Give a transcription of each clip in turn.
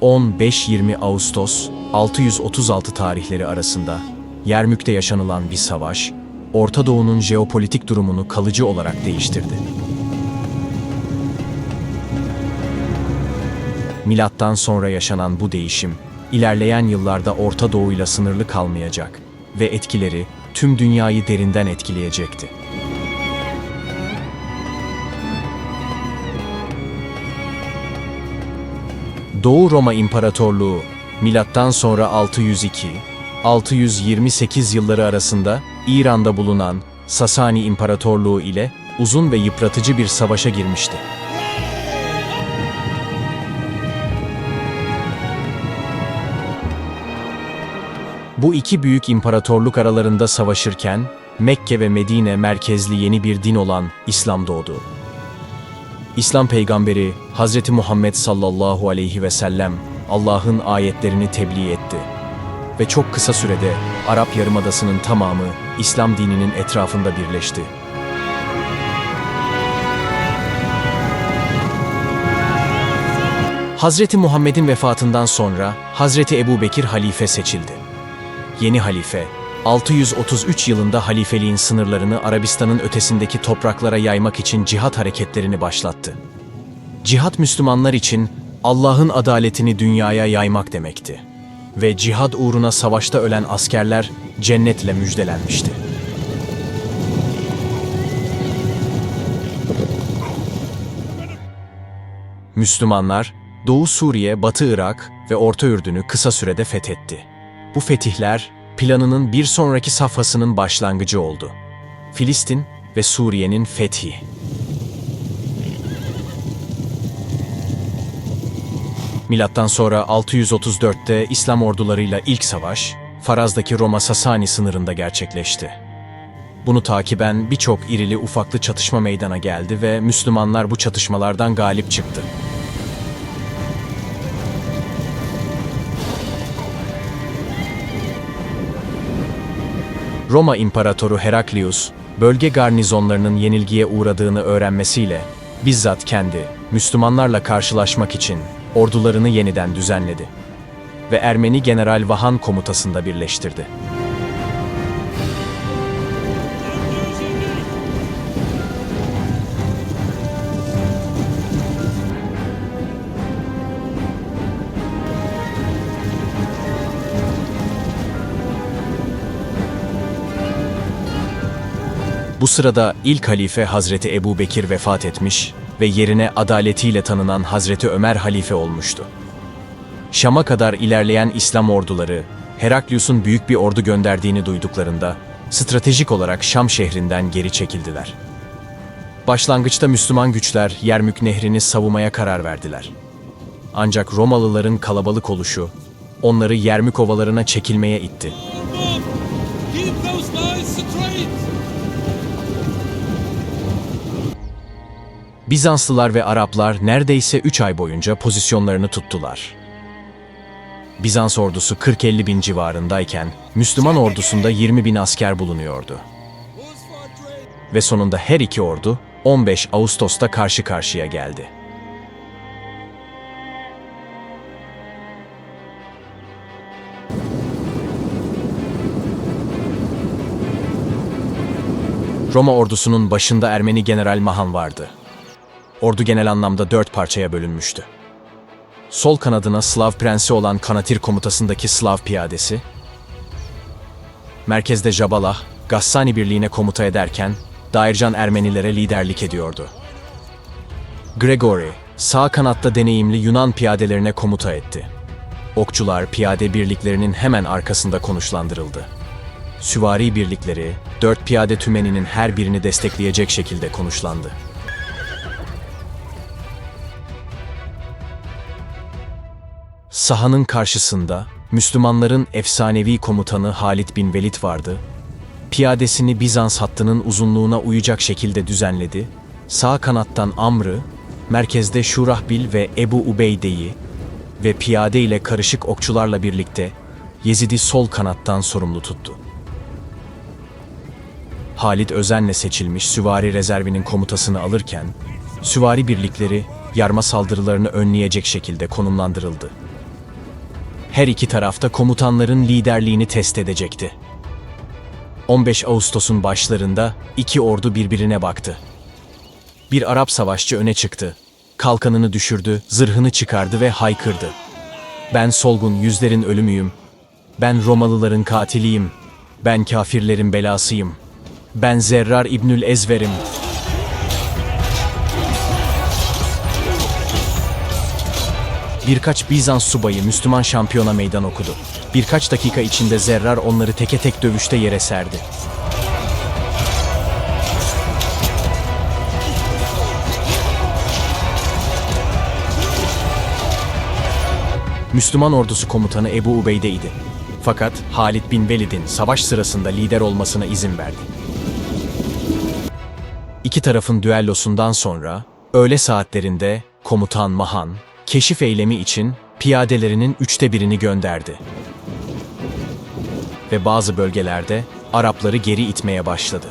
...15-20 Ağustos 636 tarihleri arasında Yermük'te yaşanılan bir savaş, Orta Doğu'nun jeopolitik durumunu kalıcı olarak değiştirdi. Milattan sonra yaşanan bu değişim, ilerleyen yıllarda Orta Doğu'yla sınırlı kalmayacak ve etkileri tüm dünyayı derinden etkileyecekti. Doğu Roma İmparatorluğu milattan sonra 602 628 yılları arasında İran'da bulunan Sasani İmparatorluğu ile uzun ve yıpratıcı bir savaşa girmişti. Bu iki büyük imparatorluk aralarında savaşırken Mekke ve Medine merkezli yeni bir din olan İslam doğdu. İslam peygamberi Hz. Muhammed sallallahu aleyhi ve sellem Allah'ın ayetlerini tebliğ etti. Ve çok kısa sürede Arap Yarımadası'nın tamamı İslam dininin etrafında birleşti. Hazreti Muhammed'in vefatından sonra Hazreti Ebu Bekir halife seçildi. Yeni halife, 633 yılında halifeliğin sınırlarını Arabistan'ın ötesindeki topraklara yaymak için cihat hareketlerini başlattı. Cihat Müslümanlar için Allah'ın adaletini dünyaya yaymak demekti. Ve cihad uğruna savaşta ölen askerler cennetle müjdelenmişti. Müslümanlar, Doğu Suriye, Batı Irak ve Orta Ürdün'ü kısa sürede fethetti. Bu fetihler, planının bir sonraki safhasının başlangıcı oldu. Filistin ve Suriye'nin fethi. Milattan sonra 634'te İslam ordularıyla ilk savaş, Faraz'daki Roma-Sasani sınırında gerçekleşti. Bunu takiben birçok irili ufaklı çatışma meydana geldi ve Müslümanlar bu çatışmalardan galip çıktı. Roma İmparatoru Heraklius, bölge garnizonlarının yenilgiye uğradığını öğrenmesiyle bizzat kendi Müslümanlarla karşılaşmak için ordularını yeniden düzenledi ve Ermeni General Vahan komutasında birleştirdi. Bu sırada ilk halife Hazreti Ebu Bekir vefat etmiş ve yerine adaletiyle tanınan Hazreti Ömer halife olmuştu. Şam'a kadar ilerleyen İslam orduları, Heraklius'un büyük bir ordu gönderdiğini duyduklarında, stratejik olarak Şam şehrinden geri çekildiler. Başlangıçta Müslüman güçler Yermük Nehri'ni savunmaya karar verdiler. Ancak Romalıların kalabalık oluşu, onları Yermük ovalarına çekilmeye itti. Bizanslılar ve Araplar neredeyse 3 ay boyunca pozisyonlarını tuttular. Bizans ordusu 40-50 bin civarındayken Müslüman ordusunda 20 bin asker bulunuyordu. Ve sonunda her iki ordu 15 Ağustos'ta karşı karşıya geldi. Roma ordusunun başında Ermeni General Mahan vardı. Ordu genel anlamda dört parçaya bölünmüştü. Sol kanadına Slav prensi olan Kanatir komutasındaki Slav piyadesi, merkezde Jabalah, Gassani birliğine komuta ederken Daircan Ermenilere liderlik ediyordu. Gregory, sağ kanatta deneyimli Yunan piyadelerine komuta etti. Okçular piyade birliklerinin hemen arkasında konuşlandırıldı. Süvari birlikleri, dört piyade tümeninin her birini destekleyecek şekilde konuşlandı. Sahanın karşısında Müslümanların efsanevi komutanı Halid bin Velid vardı. Piyadesini Bizans hattının uzunluğuna uyacak şekilde düzenledi. Sağ kanattan Amr'ı, merkezde Şurahbil ve Ebu Ubeyde'yi ve piyade ile karışık okçularla birlikte Yezid'i sol kanattan sorumlu tuttu. Halit özenle seçilmiş süvari rezervinin komutasını alırken, süvari birlikleri yarma saldırılarını önleyecek şekilde konumlandırıldı. Her iki tarafta komutanların liderliğini test edecekti. 15 Ağustos'un başlarında iki ordu birbirine baktı. Bir Arap savaşçı öne çıktı. Kalkanını düşürdü, zırhını çıkardı ve haykırdı. Ben solgun yüzlerin ölümüyüm. Ben Romalıların katiliyim. Ben kafirlerin belasıyım. Ben Zerrar İbnül Ezver'im. Birkaç Bizans subayı Müslüman şampiyona meydan okudu. Birkaç dakika içinde Zerrar onları teke tek dövüşte yere serdi. Müslüman ordusu komutanı Ebu Ubeyde idi. Fakat Halid bin Velid'in savaş sırasında lider olmasına izin verdi. İki tarafın düellosundan sonra öğle saatlerinde komutan Mahan keşif eylemi için piyadelerinin üçte birini gönderdi. Ve bazı bölgelerde Arapları geri itmeye başladı.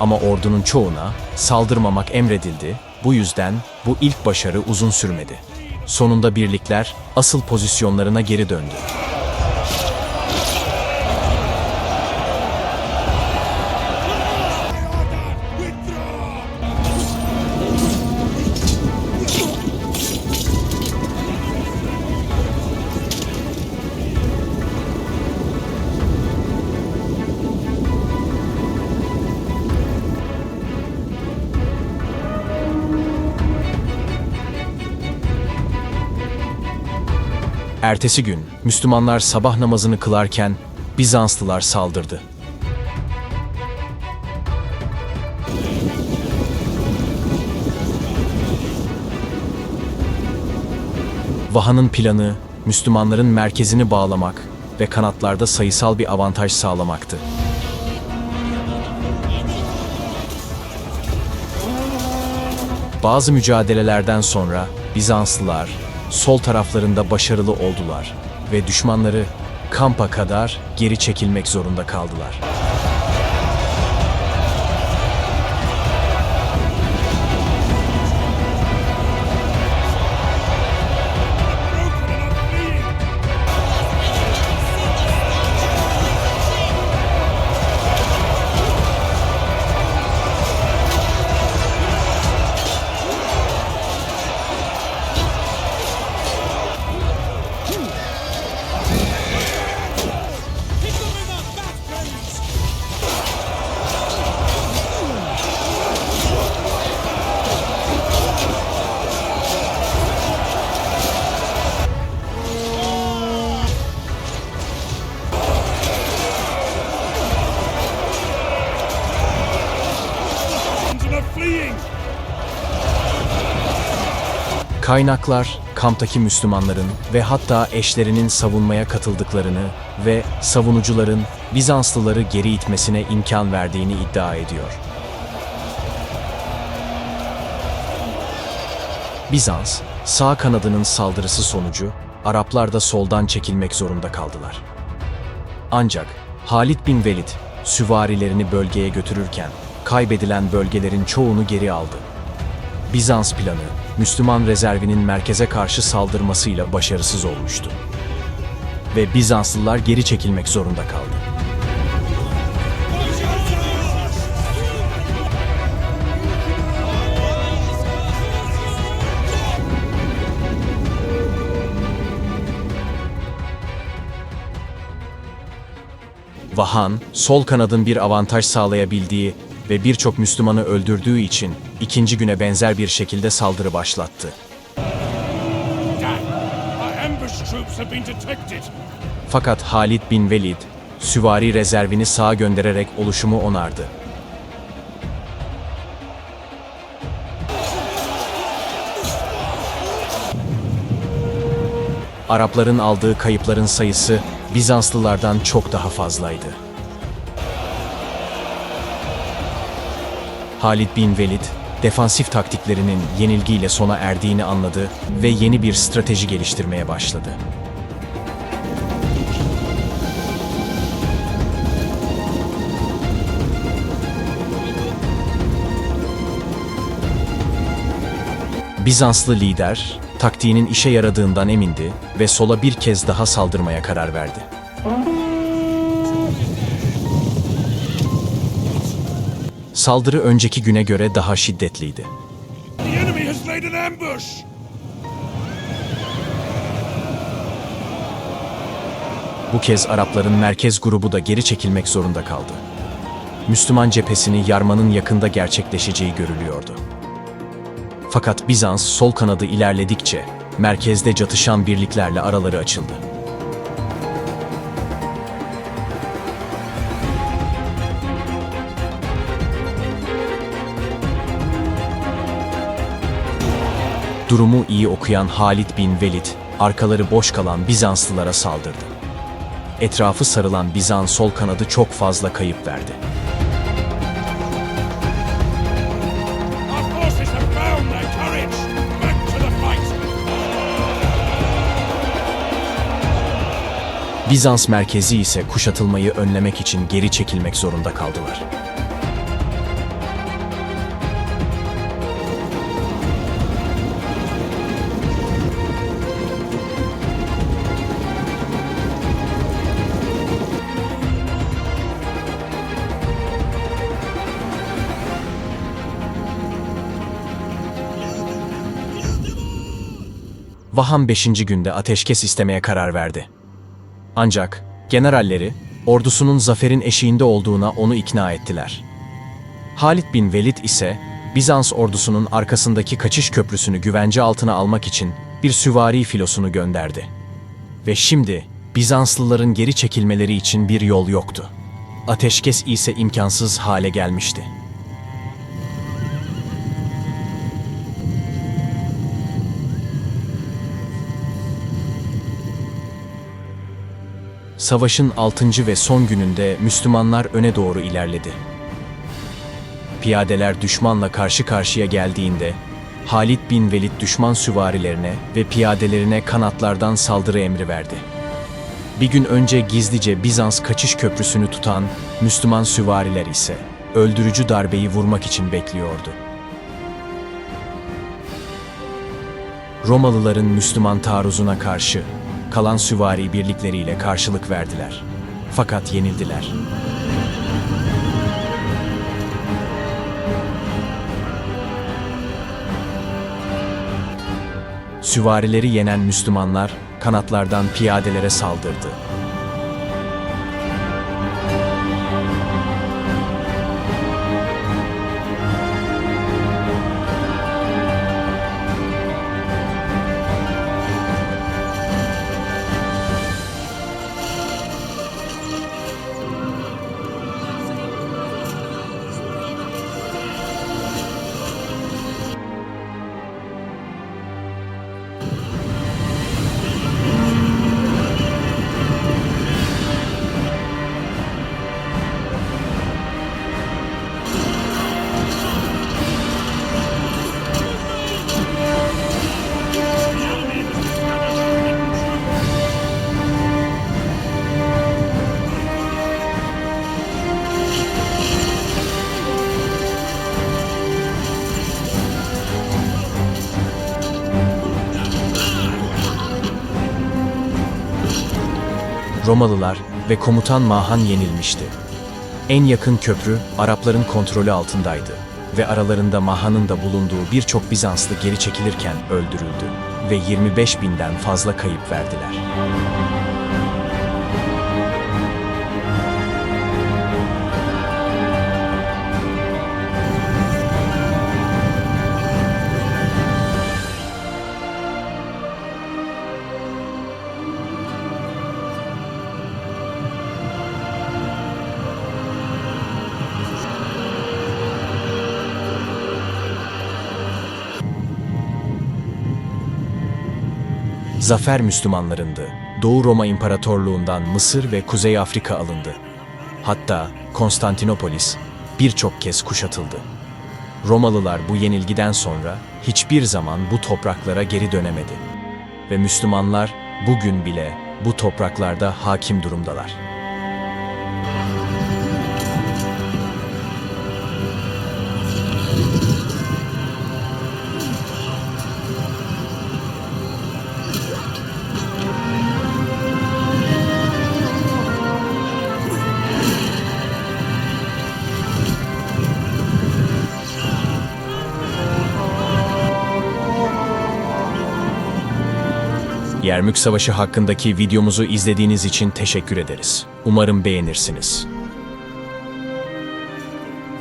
Ama ordunun çoğuna saldırmamak emredildi. Bu yüzden bu ilk başarı uzun sürmedi. Sonunda birlikler asıl pozisyonlarına geri döndü. Ertesi gün Müslümanlar sabah namazını kılarken Bizanslılar saldırdı. Vaha'nın planı Müslümanların merkezini bağlamak ve kanatlarda sayısal bir avantaj sağlamaktı. Bazı mücadelelerden sonra Bizanslılar sol taraflarında başarılı oldular ve düşmanları kampa kadar geri çekilmek zorunda kaldılar. Kaynaklar kamptaki Müslümanların ve hatta eşlerinin savunmaya katıldıklarını ve savunucuların Bizanslıları geri itmesine imkan verdiğini iddia ediyor. Bizans, sağ kanadının saldırısı sonucu Araplar da soldan çekilmek zorunda kaldılar. Ancak Halid bin Velid süvarilerini bölgeye götürürken kaybedilen bölgelerin çoğunu geri aldı. Bizans planı, Müslüman rezervinin merkeze karşı saldırmasıyla başarısız olmuştu. Ve Bizanslılar geri çekilmek zorunda kaldı. Vahan, sol kanadın bir avantaj sağlayabildiği ve birçok Müslümanı öldürdüğü için ikinci güne benzer bir şekilde saldırı başlattı. Fakat Halid bin Velid, süvari rezervini sağa göndererek oluşumu onardı. Arapların aldığı kayıpların sayısı Bizanslılardan çok daha fazlaydı. Halid bin Velid, defansif taktiklerinin yenilgiyle sona erdiğini anladı ve yeni bir strateji geliştirmeye başladı. Bizanslı lider, taktiğinin işe yaradığından emindi ve sola bir kez daha saldırmaya karar verdi. Saldırı önceki güne göre daha şiddetliydi. Bu kez Arapların merkez grubu da geri çekilmek zorunda kaldı. Müslüman cephesini yarmanın yakında gerçekleşeceği görülüyordu. Fakat Bizans sol kanadı ilerledikçe merkezde çatışan birliklerle araları açıldı. Durumu iyi okuyan Halid bin Velid, arkaları boş kalan Bizanslılara saldırdı. Etrafı sarılan Bizans sol kanadı çok fazla kayıp verdi. Bizans merkezi ise kuşatılmayı önlemek için geri çekilmek zorunda kaldılar. Vahan 5. günde ateşkes istemeye karar verdi. Ancak generalleri ordusunun zaferin eşiğinde olduğuna onu ikna ettiler. Halid bin Velid ise Bizans ordusunun arkasındaki kaçış köprüsünü güvence altına almak için bir süvari filosunu gönderdi. Ve şimdi Bizanslıların geri çekilmeleri için bir yol yoktu. Ateşkes ise imkansız hale gelmişti. Savaşın 6. ve son gününde Müslümanlar öne doğru ilerledi. Piyadeler düşmanla karşı karşıya geldiğinde Halid bin Velid düşman süvarilerine ve piyadelerine kanatlardan saldırı emri verdi. Bir gün önce gizlice Bizans kaçış köprüsünü tutan Müslüman süvariler ise öldürücü darbeyi vurmak için bekliyordu. Romalıların Müslüman taarruzuna karşı kalan süvari birlikleriyle karşılık verdiler. Fakat yenildiler. Süvarileri yenen Müslümanlar kanatlardan piyadelere saldırdı. Romalılar ve komutan Mahan yenilmişti. En yakın köprü Arapların kontrolü altındaydı ve aralarında Mahan'ın da bulunduğu birçok Bizanslı geri çekilirken öldürüldü ve 25 binden fazla kayıp verdiler. Zafer Müslümanlarındı. Doğu Roma İmparatorluğundan Mısır ve Kuzey Afrika alındı. Hatta Konstantinopolis birçok kez kuşatıldı. Romalılar bu yenilgiden sonra hiçbir zaman bu topraklara geri dönemedi. Ve Müslümanlar bugün bile bu topraklarda hakim durumdalar. Yermük Savaşı hakkındaki videomuzu izlediğiniz için teşekkür ederiz. Umarım beğenirsiniz.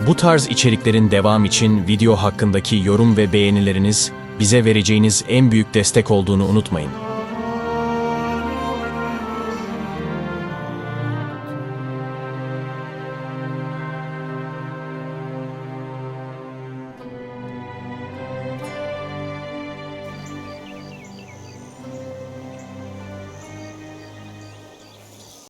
Bu tarz içeriklerin devam için video hakkındaki yorum ve beğenileriniz bize vereceğiniz en büyük destek olduğunu unutmayın.